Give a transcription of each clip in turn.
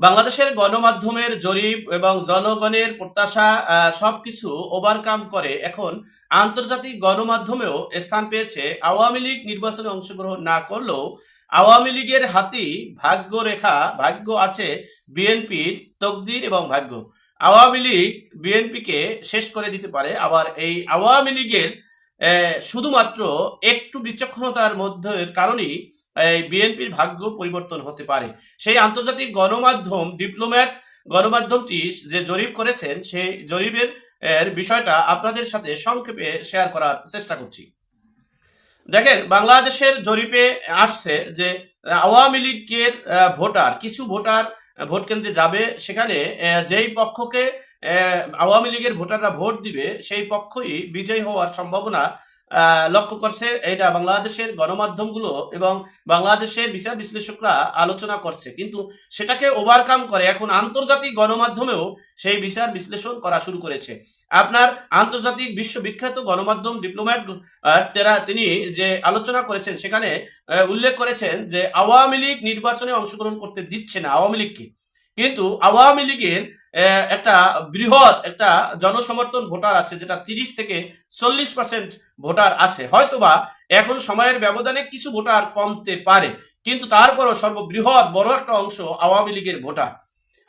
বাংলাদেশের গণমাধ্যমের জরিপ এবং জনগণের প্রত্যাশা সবকিছু ওভারকাম করে এখন আন্তর্জাতিক গণমাধ্যমেও স্থান পেয়েছে। আওয়ামী লীগ নির্বাচনে অংশগ্রহণ না করলেও আওয়ামী লীগের হাতেই ভাগ্য রেখা, ভাগ্য আছে বিএনপির, তকদির এবং ভাগ্য। আওয়ামী লীগ বিএনপিকে শেষ করে দিতে পারে, আবার এই আওয়ামী লীগের শুধুমাত্র একটু বিচক্ষণতার মধ্যে কারণেই বিএনপির ভাগ্য পরিবর্তন হতে পারে। সেই আন্তর্জাতিক গণমাধ্যম ডিপ্লোম্যাট গণমাধ্যমটি যে জরিপ করেছেন, সেই জরিপের, এর বিষয়টা আপনাদের সাথে সংক্ষেপে শেয়ার করার চেষ্টা করছি। দেখেন, বাংলাদেশের জরিপে আসছে যে আওয়ামী লীগের ভোটার, কিছু ভোটার ভোট কেন্দ্রে যাবে। সেখানে যেই পক্ষকে আওয়ামী লীগের ভোটাররা ভোট দিবে, সেই পক্ষই বিজয়ী হওয়ার সম্ভাবনা লক্ষ্য করছে, এটা বাংলাদেশের গণমাধ্যমগুলো এবং বাংলাদেশের বিচার বিশ্লেষকরা আলোচনা করছে। কিন্তু সেটাকে ওভারকাম করে এখন আন্তর্জাতিক গণমাধ্যমেও সেই বিচার বিশ্লেষণ করা শুরু করেছে। আপনার আন্তর্জাতিক বিশ্ববিখ্যাত গণমাধ্যম ডিপ্লোম্যাট তেরা, তিনি যে আলোচনা করেছেন, সেখানে উল্লেখ করেছেন যে আওয়ামী লীগ নির্বাচনে অংশগ্রহণ করতে দিচ্ছে না। আওয়ামী লীগকে কিন্তু আওয়ামী লীগের একটা বৃহৎ একটা জনসমর্থন ভোটার আছে, যেটা তিরিশ থেকে চল্লিশ পার্সেন্ট ভোটার আছে। হয়তোবা এখন সময়ের ব্যবধানে কিছু ভোটার কমতে পারে, কিন্তু তারপরও সর্ববৃহৎ বড় একটা অংশ আওয়ামী লীগের ভোটার।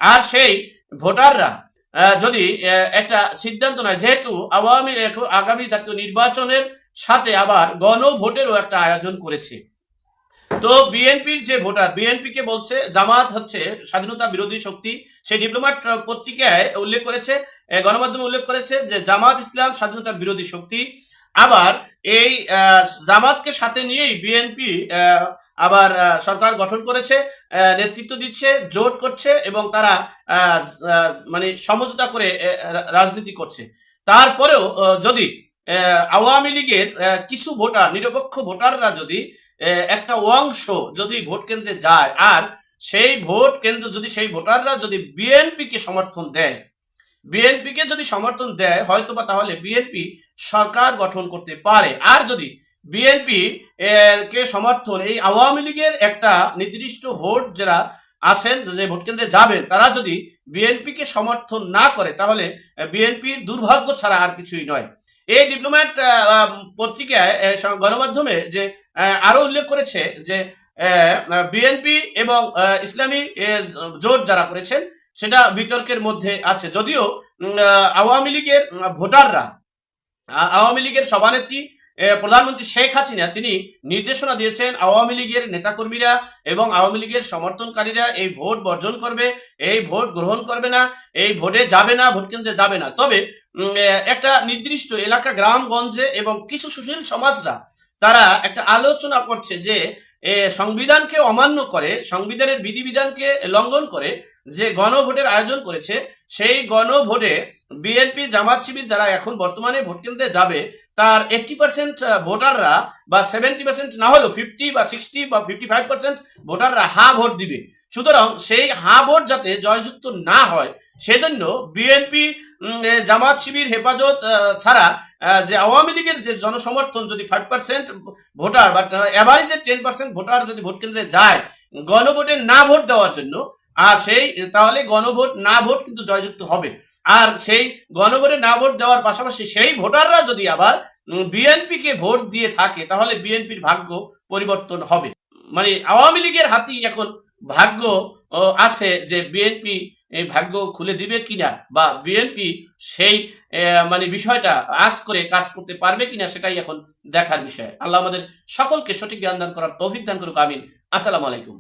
আর সেই ভোটাররা যদি একটা সিদ্ধান্ত নেয়, যেহেতু আওয়ামী আগামী জাতীয় নির্বাচনের সাথে আবার গণভোটেরও একটা আয়োজন করেছে। তো বিএনপির যে ভোটার বিএনপিকে বলছে জামাত হচ্ছে স্বাধীনতা বিরোধী শক্তি। সেই ডিপ্লোম্যাট পত্রিকায় উল্লেখ করেছে গণমাধ্যমে উল্লেখ করেছে যে জামাত ইসলাম স্বাধীনতা বিরোধী শক্তি। আবার এই জামাতকে সাথে নিয়েই বিএনপি আবার সরকার গঠন করেছে নেতৃত্ব দিচ্ছে, জোট করছে এবং তারা মানে সমঝোতা করে রাজনীতি করছে। তারপরেও যদি আওয়ামী লীগের কিছু ভোটার, নিরপেক্ষ ভোটাররা যদি একটা অংশ যদি ভোট কেন্দ্রে যায়, আর সেই ভোট কেন্দ্র যদি, সেই ভোটাররা যদি বিএনপিকে সমর্থন দেয়, বিএনপিকে যদি সমর্থন দেয় হয়তো বা তাহলে বিএনপি সরকার গঠন করতে পারে। আর যদি বিএনপি কে সমর্থন, এই আওয়ামী লীগের একটা নির্দিষ্ট ভোট যারা আসেন যে ভোট কেন্দ্রে যাবেন, তারা যদি বিএনপিকে সমর্থন না করে, তাহলে বিএনপির দুর্ভাগ্য ছাড়া আর কিছুই নয়। এই ডিপ্লোম্যাট পত্রিকায় গণমাধ্যমে যে আরও উল্লেখ করেছে যে বিএনপি এবং ইসলামী জোট যারা করেছেন, সেটা বিতর্কের মধ্যে আছে। যদিও আওয়ামী লীগের ভোটাররা আওয়ামী লীগের সভানেত্রী প্রধানমন্ত্রী শেখ হাসিনা, তিনি নির্দেশনা দিয়েছেন আওয়ামী লীগের নেতাকর্মীরা এবং আওয়ামী লীগের সমর্থনকারীরা এই ভোট বর্জন করবে, এই ভোট গ্রহণ করবে না, এই ভোটে যাবে না, ভোট কেন্দ্রে যাবে না। তবে একটা নির্দিষ্ট এলাকা গ্রামগঞ্জে এবং কিছু সুশীল সমাজরা তারা একটা আলোচনা করছে যে সংবিধানকে অমান্য করে, সংবিধানের বিধিবিধানকে লঙ্ঘন করে যে গণভোটের আয়োজন করেছে, সেই গণভোটে বিএনপি জামাত শিবির যারা এখন বর্তমানে ভোট কেন্দ্রে যাবে, তার এইটটি পার্সেন্ট ভোটাররা বা সেভেন্টি পার্সেন্ট না হলেও ফিফটি বা সিক্সটি বা ফিফটি ফাইভ পার্সেন্ট ভোটাররা হা ভোট দিবে। সুতরাং সেই হা ভোট যাতে জয়যুক্ত না হয়, সেজন্য বিএনপি জামাত শিবির হেফাজত ছাড়া যে আওয়ামী লীগের যে জনসমর্থন যদি ফাইভ পার্সেন্ট ভোটার বা অ্যাভারেজে টেন পার্সেন্ট ভোটার যদি ভোট কেন্দ্রে যায়, গণভোটে না ভোট দেওয়ার জন্য, আর সেই, তাহলে গণভোট না ভোট কিন্তু জয়যুক্ত হবে। আর সেই গণভোটে না ভোট দেওয়ার পাশাপাশি সেই ভোটাররা যদি আবার বিএনপিকে ভোট দিয়ে থাকে, তাহলে বিএনপির ভাগ্য পরিবর্তন হবে। মানে আওয়ামী লীগের হাতেই এখন ভাগ্য আছে যে বিএনপি এই ভাগ্য খুলে দিবে কিনা বা বিএনপি সেই মানে বিষয়টা আজ করে কাজ করতে পারবে কিনা সেটাই এখন দেখার বিষয়। আল্লাহ আমাদের সকলকে সঠিক জ্ঞান দান করার তৌফিক দান করুক, আমিন। আসসালামু আলাইকুম।